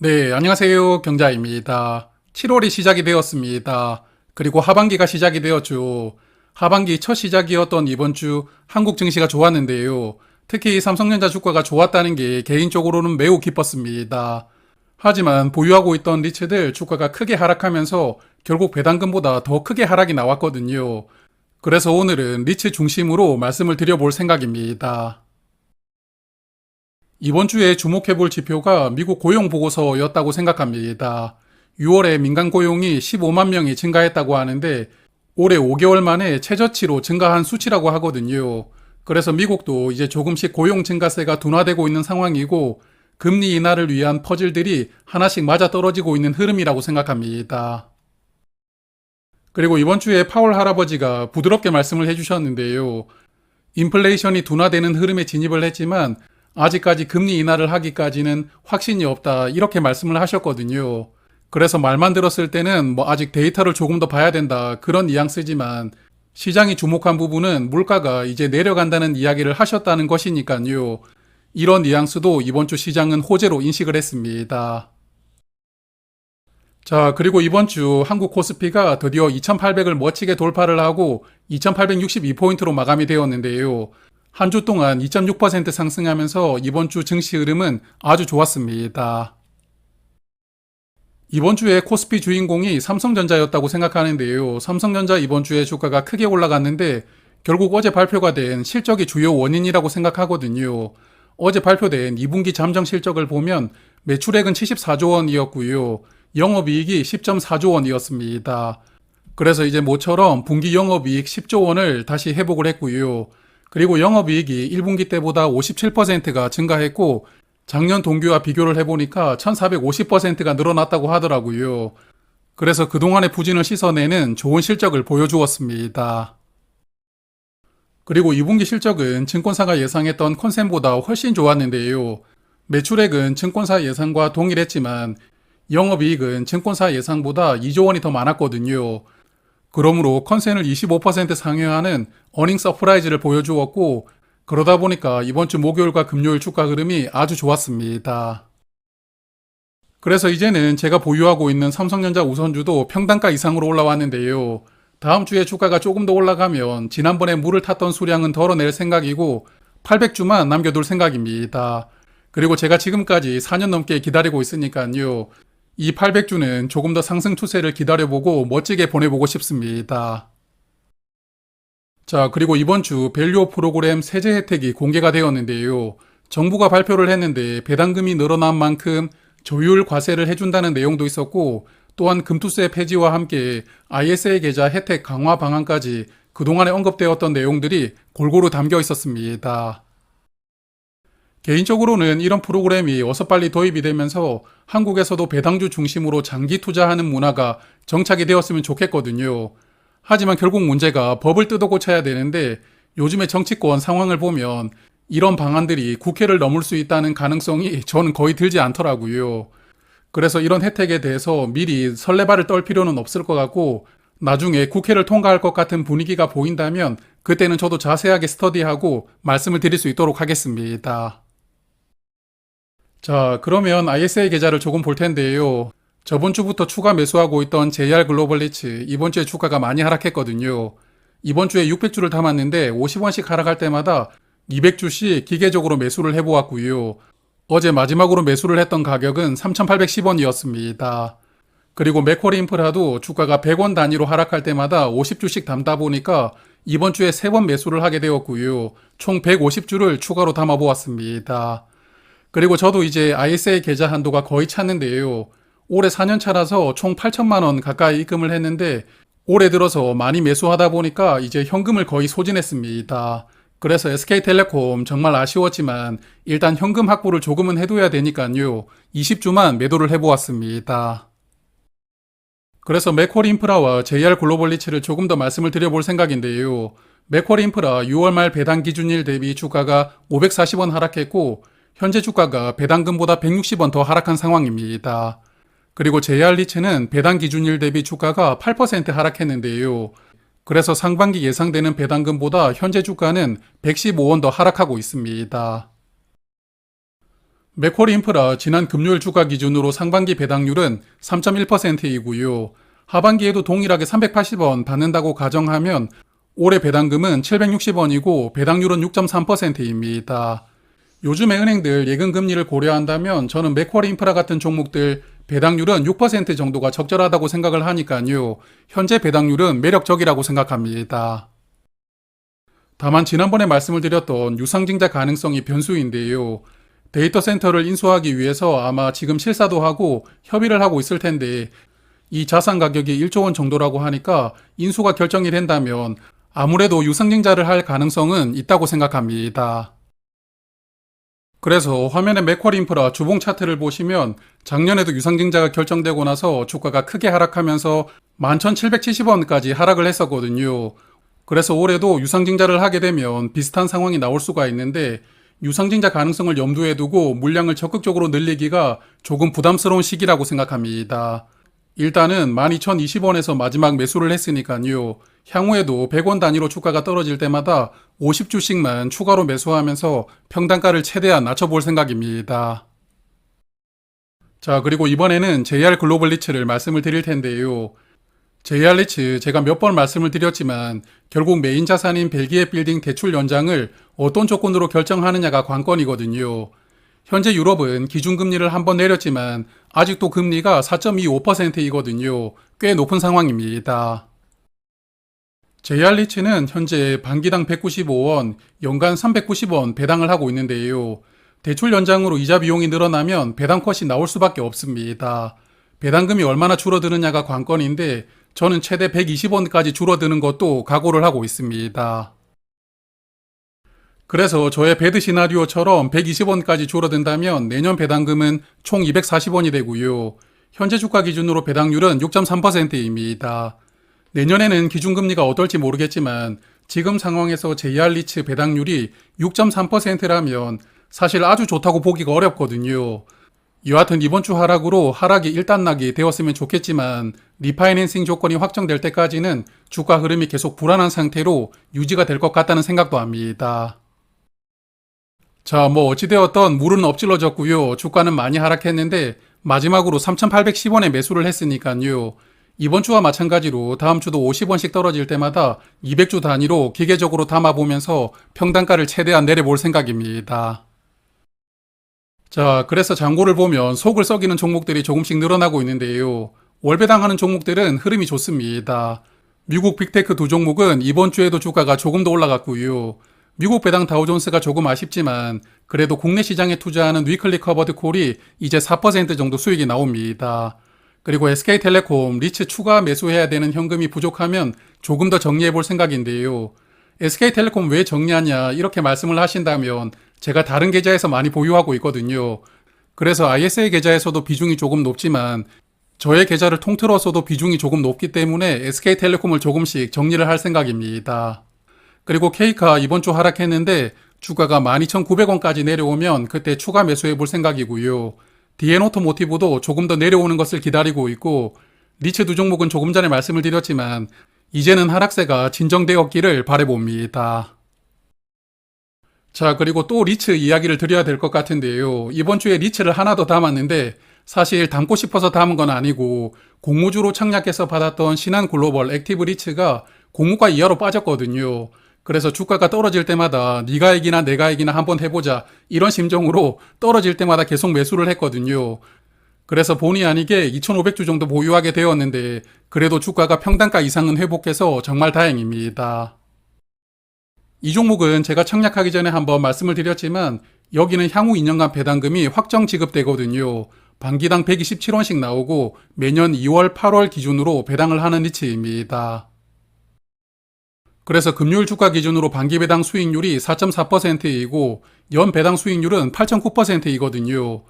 네, 안녕하세요. 경자입니다. 7월이 시작이 되었습니다. 그리고 하반기가 시작이 되었죠. 하반기 첫 시작이었던 이번 주 한국 증시가 좋았는데요. 특히 삼성전자 주가가 좋았다는 게 개인적으로는 매우 기뻤습니다. 하지만 보유하고 있던 리츠들 주가가 크게 하락하면서 결국 배당금보다 더 크게 하락이 나왔거든요. 그래서 오늘은 리츠 중심으로 말씀을 드려볼 생각입니다. 이번 주에 주목해 볼 지표가 미국 고용 보고서였다고 생각합니다. 6월에 민간 고용이 15만 명이 증가했다고 하는데 올해 5개월 만에 최저치로 증가한 수치라고 하거든요. 그래서 미국도 이제 조금씩 고용 증가세가 둔화되고 있는 상황이고 금리 인하를 위한 퍼즐들이 하나씩 맞아 떨어지고 있는 흐름이라고 생각합니다. 그리고 이번 주에 파월 할아버지가 부드럽게 말씀을 해주셨는데요. 인플레이션이 둔화되는 흐름에 진입을 했지만 아직까지 금리 인하를 하기까지는 확신이 없다 이렇게 말씀을 하셨거든요. 그래서 말만 들었을 때는 뭐 아직 데이터를 조금 더 봐야 된다 그런 뉘앙스지만 시장이 주목한 부분은 물가가 이제 내려간다는 이야기를 하셨다는 것이니까요. 이런 뉘앙스도 이번 주 시장은 호재로 인식을 했습니다. 자, 그리고 이번 주 한국 코스피가 드디어 2800을 멋지게 돌파를 하고 2862포인트로 마감이 되었는데요. 한 주 동안 2.6% 상승하면서 이번 주 증시 흐름은 아주 좋았습니다. 이번 주에 코스피 주인공이 삼성전자였다고 생각하는데요. 삼성전자 이번 주에 주가가 크게 올라갔는데 결국 어제 발표가 된 실적이 주요 원인이라고 생각하거든요. 어제 발표된 2분기 잠정 실적을 보면 매출액은 74조 원이었고요. 영업이익이 10.4조 원이었습니다. 그래서 이제 모처럼 분기 영업이익 10조 원을 다시 회복을 했고요. 그리고 영업이익이 1분기 때보다 57%가 증가했고 작년 동기와 비교를 해보니까 1450%가 늘어났다고 하더라고요. 그래서 그동안의 부진을 씻어내는 좋은 실적을 보여주었습니다. 그리고 2분기 실적은 증권사가 예상했던 컨센보다 훨씬 좋았는데요. 매출액은 증권사 예상과 동일했지만 영업이익은 증권사 예상보다 2조 원이 더 많았거든요. 그러므로 컨센을 25% 상회하는 어닝 서프라이즈를 보여주었고 그러다 보니까 이번 주 목요일과 금요일 주가 흐름이 아주 좋았습니다. 그래서 이제는 제가 보유하고 있는 삼성전자 우선주도 평단가 이상으로 올라왔는데요. 다음 주에 주가가 조금 더 올라가면 지난번에 물을 탔던 수량은 덜어낼 생각이고 800주만 남겨둘 생각입니다. 그리고 제가 지금까지 4년 넘게 기다리고 있으니까요. 이 800주는 조금 더 상승 추세를 기다려보고 멋지게 보내보고 싶습니다. 자, 그리고 이번 주 밸류업 프로그램 세제 혜택이 공개가 되었는데요. 정부가 발표를 했는데 배당금이 늘어난 만큼 조율 과세를 해준다는 내용도 있었고 또한 금투세 폐지와 함께 ISA 계좌 혜택 강화 방안까지 그동안에 언급되었던 내용들이 골고루 담겨 있었습니다. 개인적으로는 이런 프로그램이 어서 빨리 도입이 되면서 한국에서도 배당주 중심으로 장기 투자하는 문화가 정착이 되었으면 좋겠거든요. 하지만 결국 문제가 법을 뜯어 고쳐야 되는데 요즘의 정치권 상황을 보면 이런 방안들이 국회를 넘을 수 있다는 가능성이 저는 거의 들지 않더라고요. 그래서 이런 혜택에 대해서 미리 설레발을 떨 필요는 없을 것 같고 나중에 국회를 통과할 것 같은 분위기가 보인다면 그때는 저도 자세하게 스터디하고 말씀을 드릴 수 있도록 하겠습니다. 자, 그러면 ISA 계좌를 조금 볼 텐데요. 저번 주부터 추가 매수하고 있던 JR 글로벌 리츠 이번 주에 주가가 많이 하락했거든요. 이번 주에 600주를 담았는데 50원씩 하락할 때마다 200주씩 기계적으로 매수를 해보았고요. 어제 마지막으로 매수를 했던 가격은 3,810원이었습니다. 그리고 맥쿼리 인프라도 주가가 100원 단위로 하락할 때마다 50주씩 담다 보니까 이번 주에 3번 매수를 하게 되었고요. 총 150주를 추가로 담아보았습니다. 그리고 저도 이제 ISA 계좌 한도가 거의 찼는데요. 올해 4년 차라서 총 8천만 원 가까이 입금을 했는데 올해 들어서 많이 매수하다 보니까 이제 현금을 거의 소진했습니다. 그래서 SK텔레콤 정말 아쉬웠지만 일단 현금 확보를 조금은 해둬야 되니까요. 20주만 매도를 해보았습니다. 그래서 맥쿼리 인프라와 JR 글로벌 리츠를 조금 더 말씀을 드려볼 생각인데요. 맥쿼리 인프라 6월 말 배당 기준일 대비 주가가 540원 하락했고 현재 주가가 배당금보다 160원 더 하락한 상황입니다. 그리고 JR 리츠는 배당 기준일 대비 주가가 8% 하락했는데요. 그래서 상반기 예상되는 배당금보다 현재 주가는 115원 더 하락하고 있습니다. 맥쿼리 인프라 지난 금요일 주가 기준으로 상반기 배당률은 3.1%이고요. 하반기에도 동일하게 380원 받는다고 가정하면 올해 배당금은 760원이고 배당률은 6.3%입니다. 요즘의 은행들 예금 금리를 고려한다면 저는 맥쿼리 인프라 같은 종목들 배당률은 6% 정도가 적절하다고 생각을 하니까요. 현재 배당률은 매력적이라고 생각합니다. 다만 지난번에 말씀을 드렸던 유상증자 가능성이 변수인데요. 데이터 센터를 인수하기 위해서 아마 지금 실사도 하고 협의를 하고 있을 텐데 이 자산 가격이 1조 원 정도라고 하니까 인수가 결정이 된다면 아무래도 유상증자를 할 가능성은 있다고 생각합니다. 그래서 화면에 맥쿼리 인프라 주봉 차트를 보시면 작년에도 유상증자가 결정되고 나서 주가가 크게 하락하면서 11,770원까지 하락을 했었거든요. 그래서 올해도 유상증자를 하게 되면 비슷한 상황이 나올 수가 있는데 유상증자 가능성을 염두에 두고 물량을 적극적으로 늘리기가 조금 부담스러운 시기라고 생각합니다. 일단은 12,020원에서 마지막 매수를 했으니까요. 향후에도 100원 단위로 주가가 떨어질 때마다 50주씩만 추가로 매수하면서 평단가를 최대한 낮춰볼 생각입니다. 자, 그리고 이번에는 JR 글로벌 리츠를 말씀을 드릴 텐데요. JR 리츠 제가 몇 번 말씀을 드렸지만 결국 메인 자산인 벨기에 빌딩 대출 연장을 어떤 조건으로 결정하느냐가 관건이거든요. 현재 유럽은 기준금리를 한번 내렸지만 아직도 금리가 4.25%이거든요. 꽤 높은 상황입니다. JR 리츠는 현재 반기당 195원, 연간 390원 배당을 하고 있는데요. 대출 연장으로 이자 비용이 늘어나면 배당 컷이 나올 수밖에 없습니다. 배당금이 얼마나 줄어드느냐가 관건인데 저는 최대 120원까지 줄어드는 것도 각오를 하고 있습니다. 그래서 저의 배드 시나리오처럼 120원까지 줄어든다면 내년 배당금은 총 240원이 되고요. 현재 주가 기준으로 배당률은 6.3%입니다. 내년에는 기준금리가 어떨지 모르겠지만 지금 상황에서 JR 리츠 배당률이 6.3%라면 사실 아주 좋다고 보기가 어렵거든요. 여하튼 이번 주 하락으로 하락이 일단락이 되었으면 좋겠지만 리파이낸싱 조건이 확정될 때까지는 주가 흐름이 계속 불안한 상태로 유지가 될 것 같다는 생각도 합니다. 자, 뭐 어찌되었던 물은 엎질러졌고요. 주가는 많이 하락했는데 마지막으로 3,810원에 매수를 했으니까요. 이번 주와 마찬가지로 다음 주도 50원씩 떨어질 때마다 200주 단위로 기계적으로 담아보면서 평단가를 최대한 내려볼 생각입니다. 자, 그래서 장고를 보면 속을 썩이는 종목들이 조금씩 늘어나고 있는데요. 월배당하는 종목들은 흐름이 좋습니다. 미국 빅테크 두 종목은 이번 주에도 주가가 조금 더 올라갔고요. 미국 배당 다우존스가 조금 아쉽지만 그래도 국내 시장에 투자하는 위클리 커버드 콜이 이제 4% 정도 수익이 나옵니다. 그리고 SK텔레콤 리츠 추가 매수해야 되는 현금이 부족하면 조금 더 정리해 볼 생각인데요. SK텔레콤 왜 정리하냐 이렇게 말씀을 하신다면 제가 다른 계좌에서 많이 보유하고 있거든요. 그래서 ISA 계좌에서도 비중이 조금 높지만 저의 계좌를 통틀어서도 비중이 조금 높기 때문에 SK텔레콤을 조금씩 정리를 할 생각입니다. 그리고 케이카 이번 주 하락했는데 주가가 12,900원까지 내려오면 그때 추가 매수해 볼 생각이고요. 디에노토 모티브도 조금 더 내려오는 것을 기다리고 있고 리츠 두 종목은 조금 전에 말씀을 드렸지만 이제는 하락세가 진정되었기를 바래봅니다. 자, 그리고 또 리츠 이야기를 드려야 될 것 같은데요. 이번 주에 리츠를 하나 더 담았는데 사실 담고 싶어서 담은 건 아니고 공모주로 청약해서 받았던 신한 글로벌 액티브 리츠가 공모가 이하로 빠졌거든요. 그래서 주가가 떨어질 때마다 네가 이기나 내가 이기나 한번 해보자 이런 심정으로 떨어질 때마다 계속 매수를 했거든요. 그래서 본의 아니게 2,500주 정도 보유하게 되었는데 그래도 주가가 평단가 이상은 회복해서 정말 다행입니다. 이 종목은 제가 청약하기 전에 한번 말씀을 드렸지만 여기는 향후 2년간 배당금이 확정 지급되거든요. 반기당 127원씩 나오고 매년 2월, 8월 기준으로 배당을 하는 리츠입니다. 그래서 금요일 주가 기준으로 반기 배당 수익률이 4.4%이고 연 배당 수익률은 8.9%이거든요.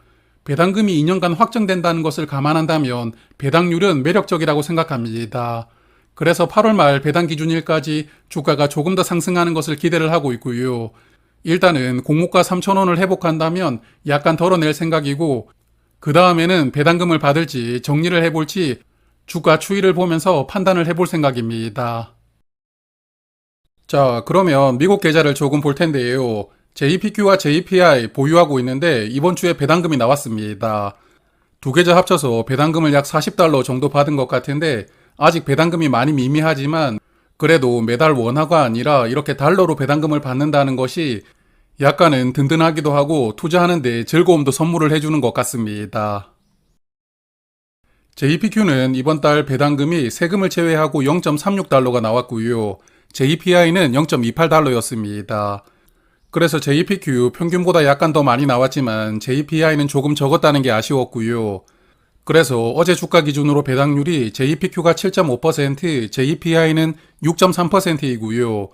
배당금이 2년간 확정된다는 것을 감안한다면 배당률은 매력적이라고 생각합니다. 그래서 8월 말 배당 기준일까지 주가가 조금 더 상승하는 것을 기대를 하고 있고요. 일단은 공모가 3,000원을 회복한다면 약간 덜어낼 생각이고 그 다음에는 배당금을 받을지 정리를 해볼지 주가 추이를 보면서 판단을 해볼 생각입니다. 자, 그러면 미국 계좌를 조금 볼 텐데요. JPQ와 JPI 보유하고 있는데 이번 주에 배당금이 나왔습니다. 두 계좌 합쳐서 배당금을 약 40달러 정도 받은 것 같은데 아직 배당금이 많이 미미하지만 그래도 매달 원화가 아니라 이렇게 달러로 배당금을 받는다는 것이 약간은 든든하기도 하고 투자하는데 즐거움도 선물을 해주는 것 같습니다. JPQ는 이번 달 배당금이 세금을 제외하고 0.36달러가 나왔고요. JPI는 0.28달러였습니다. 그래서 JPQ 평균보다 약간 더 많이 나왔지만 JPI는 조금 적었다는 게 아쉬웠고요. 그래서 어제 주가 기준으로 배당률이 JPQ가 7.5%, JPI는 6.3%이고요.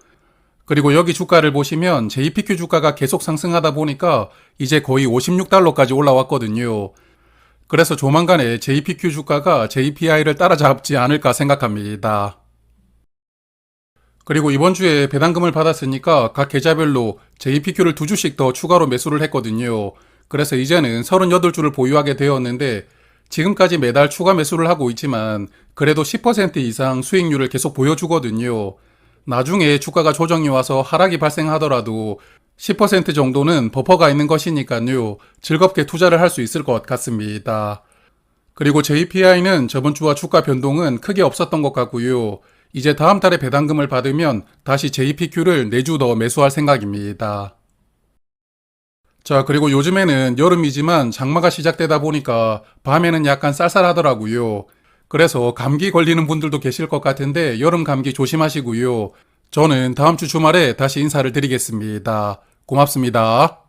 그리고 여기 주가를 보시면 JPQ 주가가 계속 상승하다 보니까 이제 거의 56달러까지 올라왔거든요. 그래서 조만간에 JPQ 주가가 JPI를 따라잡지 않을까 생각합니다. 그리고 이번 주에 배당금을 받았으니까 각 계좌별로 JPQ를 두 주씩 더 추가로 매수를 했거든요. 그래서 이제는 38주를 보유하게 되었는데 지금까지 매달 추가 매수를 하고 있지만 그래도 10% 이상 수익률을 계속 보여주거든요. 나중에 주가가 조정이 와서 하락이 발생하더라도 10% 정도는 버퍼가 있는 것이니까요. 즐겁게 투자를 할 수 있을 것 같습니다. 그리고 JPI는 저번 주와 주가 변동은 크게 없었던 것 같고요. 이제 다음 달에 배당금을 받으면 다시 JPQ를 4주 더 매수할 생각입니다. 자, 그리고 요즘에는 여름이지만 장마가 시작되다 보니까 밤에는 약간 쌀쌀하더라고요. 그래서 감기 걸리는 분들도 계실 것 같은데 여름 감기 조심하시고요. 저는 다음 주 주말에 다시 인사를 드리겠습니다. 고맙습니다.